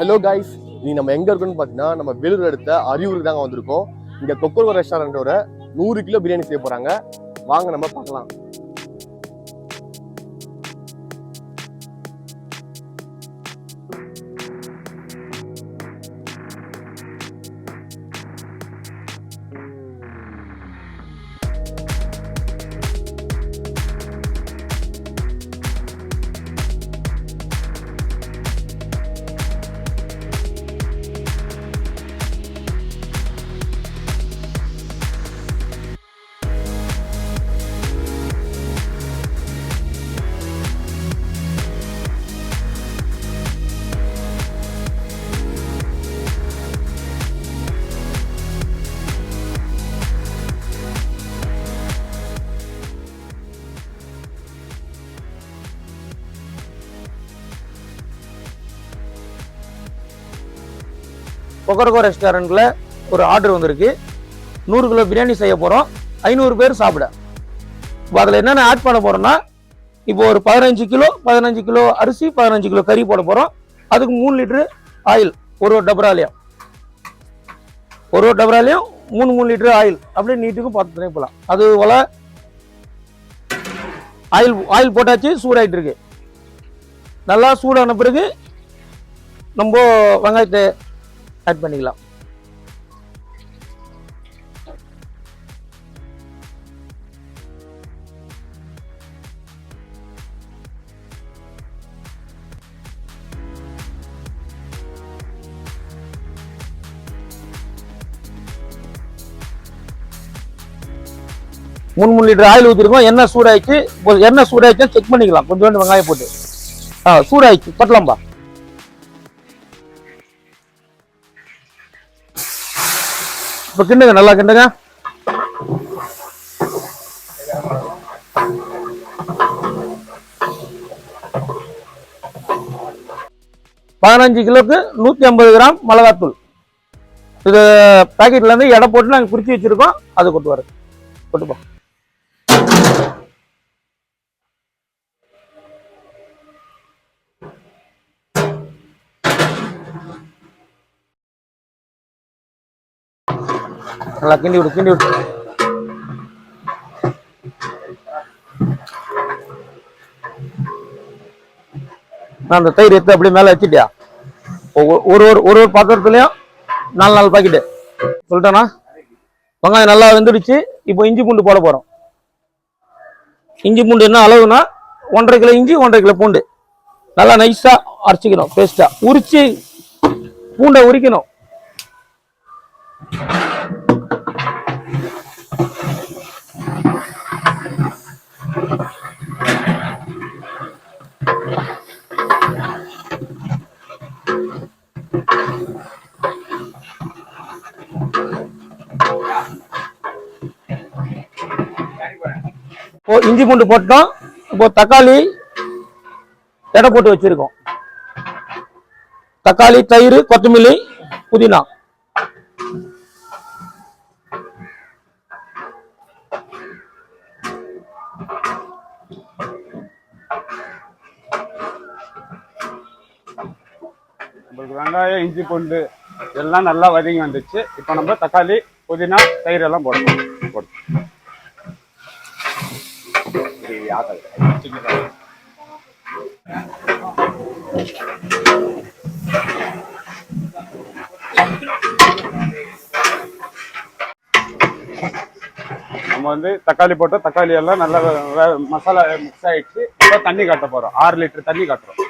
Hello guys நீ நம்ம எங்க இருக்கோம்னு பார்த்தீங்கன்னா நம்ம வேலூர் அடுத்த அரியூருக்கு தாங்க வந்திருக்கோம். இங்கே கொக்கரோ ரெஸ்டாரண்ட்டோட நூறு கிலோ பிரியாணி செய்ய போகிறாங்க வாங்க நம்ம பார்க்கலாம். கொக்கரகோ ரெஸ்டாரண்ட்டில் ஒரு ஆர்டர் வந்திருக்கு. நூறு கிலோ பிரியாணி செய்ய போகிறோம் ஐநூறு பேர் சாப்பிட. இப்போ அதில் என்னென்ன ஆட் பண்ண போகிறோம்னா இப்போ ஒரு பதினஞ்சு கிலோ பதினஞ்சு கிலோ அரிசி பதினஞ்சு கிலோ கறி போட போகிறோம் அதுக்கு மூணு லிட்ரு ஆயில் ஒரு ஒரு டபராலையும். ஒரு ஒரு டபராலையும் மூணு மூணு லிட்ரு ஆயில். அப்படியே நீட்டுக்கும் பார்த்து துணை போகலாம் அது போல் ஆயில் ஆயில் போட்டாச்சு சூடாகிட்டு இருக்கு நல்லா சூடான பிறகு நம்ம வெங்காயத்தை ஆட் பண்ணிக்கலாம். மூணு மூணு லிட்டர் ஆயில் ஊற்றிருக்கோம் எண்ணெய் சூடாயிடுச்சு இப்போ எண்ணெய் சூடாயிடுச்சுன்னா செக் பண்ணிக்கலாம். கொஞ்சோண்டு வெங்காயம் போட்டு. ஆ சூடாயிடுச்சு பட்டலாம்பா இப்போ கிண்டுங்க நல்லா கிண்டுங்க. பதினஞ்சு கிலோக்கு நூற்றி ஐம்பது கிராம் மிளகாத்தூள். இது பேக்கெட்ல இருந்து எடை போட்டு நாங்கள் பிரித்து வச்சிருக்கோம். அது கொண்டு வர கொட்டுப்பா நல்லா கிண்டி விடு கிண்டி விடு. நான் அந்த தயிர் எடுத்து அப்படியே மேலே வச்சுட்டியா? ஒரு ஒரு ஒரு ஒரு பாத்திரத்துலையும் நாலு நாலு பாக்கெட்டு சொல்லிட்டேண்ணா வெங்காயம் நல்லா வெந்துடுச்சு இப்போ இஞ்சி பூண்டு போட போகிறோம் இஞ்சி பூண்டு என்ன அளவுனா ஒன்றரை கிலோ இஞ்சி ஒன்றரை கிலோ பூண்டு. நல்லா நைஸாக அரைச்சிக்கணும் பேஸ்ட்டாக உரிச்சு பூண்டை உரிக்கணும். இப்போ இஞ்சி பூண்டு போட்டோம் இப்போ தக்காளி எடை போட்டு வச்சிருக்கோம். தக்காளி தயிர் கொத்தமல்லி புதினா. நம்மளுக்கு வெங்காயம் இஞ்சி பூண்டு எல்லாம் நல்லா வதங்கி வந்துச்சு. இப்போ நம்ம தக்காளி புதினா தயிர் எல்லாம் போடணும் போடணும் நம்ம வந்து தக்காளி போட்டு தக்காளி எல்லாம் நல்லா மசாலா மிக்ஸ் ஆயிடுச்சு. இப்போ தண்ணி காட்ட போறோம். ஆறு லிட்டர் தண்ணி காட்டுறோம்.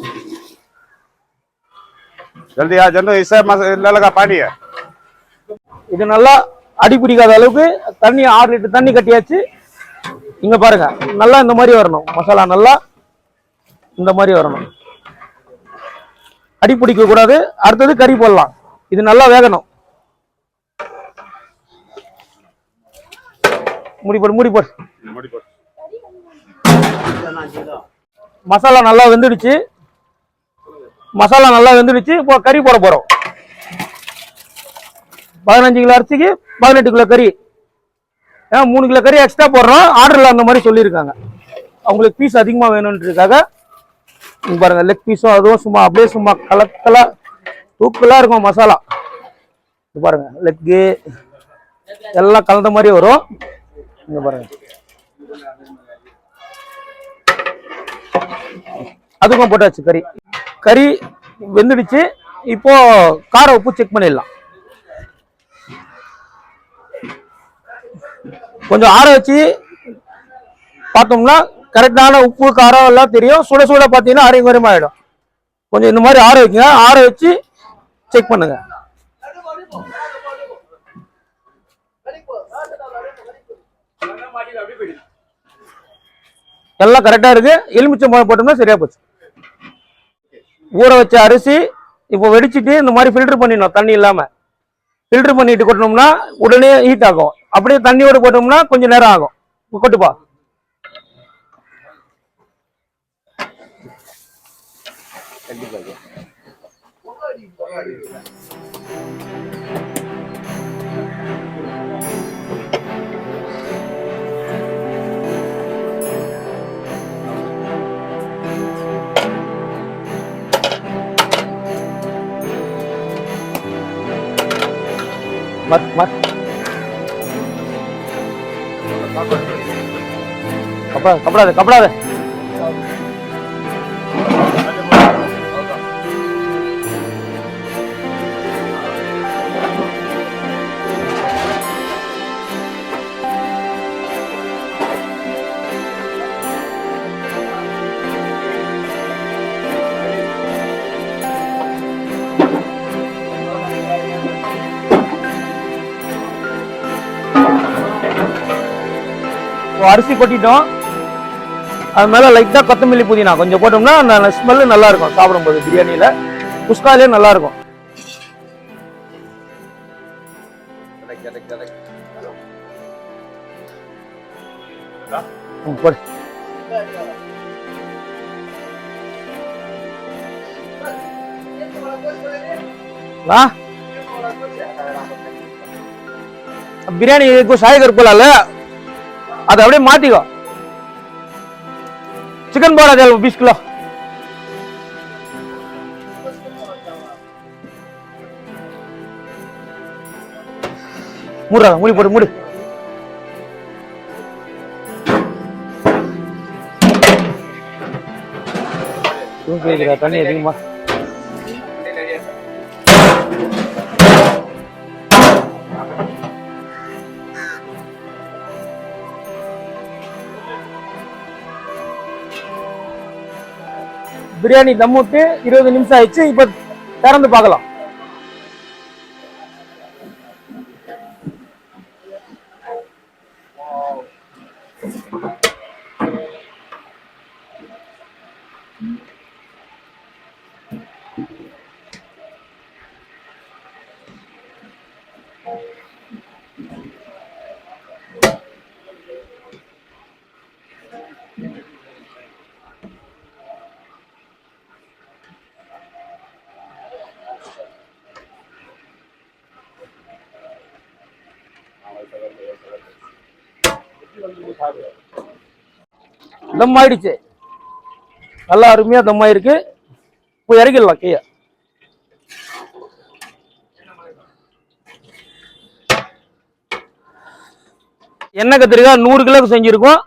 जल्दी आ जल्दी इससे मस- लगा पानी है இது நல்லா அடி பிடிக்காத அளவுக்கு தண்ணி ஆறு லிட்டர் தண்ணி கட்டியாச்சு இங்க பாருங்க நல்லா இந்த மாதிரி வரணும் மசாலா நல்லா இந்த மாதிரி வரணும் அடி பிடிக்க கூடாது அடுத்தது கறி போடலாம் இது நல்லா வேகணும் மூடி போடு மூடி போடு முடி போட்டு மசாலா நல்லா வெந்துடுச்சு மசாலா நல்லா வெந்துடுச்சு. இப்போ கறி போட போறோம். பதினஞ்சு கிலோ அரிசிக்கு பதினெட்டு கிலோ கறி. ஏன்னா மூணு கிலோ கறி எக்ஸ்ட்ரா போடுறோம். ஆர்டர்ல அந்த மாதிரி சொல்லியிருக்காங்க. அவங்களுக்கு பீஸ் அதிகமா வேணும்ன்றதுக்காக நீங்கள் பாருங்க லெக் பீஸும் அதுவும் சும்மா அப்படியே சும்மா கலக்கலா. தூக்கலா இருக்கும் மசாலா. இங்க பாருங்க லெக்கு எல்லாம் கலந்த மாதிரி வரும். இங்க பாருங்க. அதுக்கும் போட்டாச்சு கறி. கறி வெந்துடுச்சு. இப்போ கார உப்பு செக் பண்ணிடலாம். கொஞ்சம் ஆற வச்சு பார்த்தோம்னா கரெக்டான உப்பு காரம் எல்லாம் தெரியும். சுட சுட பார்த்தீங்கன்னா அரை ஆகிடும் ஆயிடும் கொஞ்சம் இந்த மாதிரி ஆற வைக்கிங்க. ஆற வச்சு செக் பண்ணுங்க. எல்லாம் கரெக்டாக இருக்கு. எலுமிச்சம் போட்டோம்னா சரியா போச்சு. ஊற வச்ச அரிசி இப்போ வெடிச்சிட்டு இந்த மாதிரி ஃபில்டர் பண்ணிடணும் தண்ணி இல்லாமல் ஃபில்டர் பண்ணிட்டு கொட்டினோம்னா உடனே ஹீட் ஆகும். அப்படியே தண்ணியோட போட்டோம்னா கொஞ்சம் நேரம் ஆகும். கொட்டுப்பா இப்ப கொட்டுப்பா மத் மத். கப்படாது கப்படாது கப்படாது அரிசி கொட்டிட்டோம். அது மேலே கொத்தமல்லி புதினா. கொஞ்சம் போட்டோம்னா அந்த ஸ்மெல்லு நல்லாயிருக்கும் சாப்பிடும் போது பிரியாணியில. நல்லாயிருக்கும் நல்லா இருக்கும். பிரியாணி சாய் கருப்பலால. அதை அப்படியே மாத்திக்கோ. சிக்கன் போடா பீஸ் கிலோ மூடுறா மூடி போடு மூடு. தண்ணி அதிகமா. பிரியாணி தம் விட்டு இருபது நிமிஷம் ஆயிடுச்சு இப்போ திறந்து பார்க்கலாம். தம் ஆயிடுச்சு நல்லா அருமையா தம் ஆயிருக்கு இப்போ இறக்கிடலாம் கையை. எண்ணெய் கத்திரிக்காய் நூறு கிலோ செஞ்சிருக்கோம்.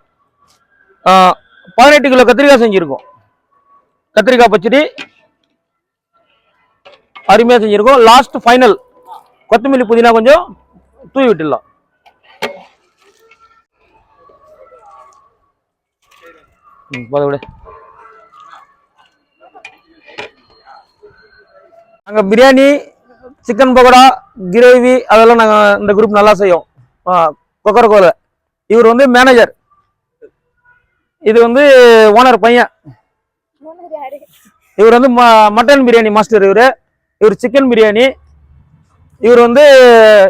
பதினெட்டு கிலோ கத்திரிக்காய் செஞ்சிருக்கோம். கத்திரிக்காய் பச்சடி அருமையா செஞ்சிருக்கோம். லாஸ்ட் ஃபைனல் கொத்தமல்லி புதினா கொஞ்சம் தூவி விட்டுடலாம். ம், போதும் விடு. நாங்கள் பிரியாணி சிக்கன் பக்கோடா கிரேவி அதெல்லாம் நாங்கள் இந்த குரூப் நல்லா செய்வோம். கொக்கரக்கோல. இவர் வந்து மேனேஜர் இது வந்து ஓனர் பையன். இவர் வந்து ம- மட்டன் பிரியாணி மாஸ்டர் இவர். இவர் சிக்கன் பிரியாணி. இவர் வந்து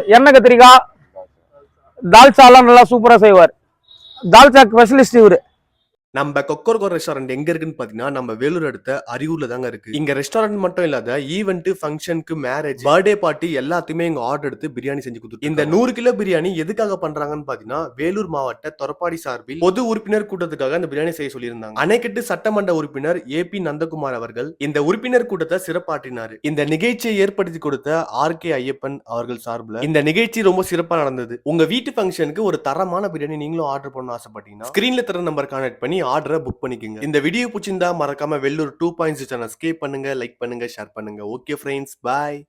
எண்ணெய் கத்திரிக்காய் தால்ச்சாலாம் நல்லா சூப்பராக செய்வார். தால்ச்சா ஸ்பெஷலிஸ்ட் இவர். நம்ம கொக்கர்கோ ரெஸ்டாரண்ட் எங்க இருக்குன்னு பாத்தீங்கன்னா நம்ம வேலூர் அடுத்த அரியூர்ல தாங்க இருக்கு. இங்க ரெஸ்டாரண்ட் மட்டும் இல்லாத ஈவெண்ட் ஃபங்க்ஷனுக்கு மேரேஜ் பர்த்டே பார்ட்டி எல்லாத்தையுமே இங்க ஆர்டர் எடுத்து பிரியாணி செஞ்சு கொடுத்துருக்கோம் இந்த நூறு கிலோ பிரியாணி எதுக்காக பண்றாங்கன்னு பாத்தீங்கன்னா வேலூர் மாவட்ட தொரப்பாடி சார்பில் பொது உறுப்பினர் கூட்டத்துக்காக இந்த பிரியாணி செய்ய சொல்லியிருந்தாங்க. அணைக்கட்டு சட்டமன்ற உறுப்பினர் ஏ பி நந்தகுமார் அவர்கள் இந்த உறுப்பினர் கூட்டத்தை சிறப்பாற்றினார். இந்த நிகழ்ச்சியை ஏற்படுத்தி கொடுத்த ஆர் கே ஐயப்பன் அவர்கள் சார்பில் இந்த நிகழ்ச்சி ரொம்ப சிறப்பா நடந்தது. உங்க வீட்டு ஃபங்க்ஷனுக்கு ஒரு தரமான பிரியாணி நீங்களும் ஆர்டர் பண்ண ஆசைப்பட்டீங்கன்னா ஸ்கிரீன்ல தர நம்பர் கான்டாக்ட் பண்ணி ஆர்டரை புக் பண்ணிக்கோங்க. இந்த வீடியோ பிடிச்சிருந்தா மறக்காம வெள்ளூர் டூ பாயிண்ட்ஸ் சேனல் ஸ்கே பண்ணுங்க லைக் பண்ணுங்க ஷேர் பண்ணுங்க. ஓகே ஃப்ரெண்ட்ஸ் பாய்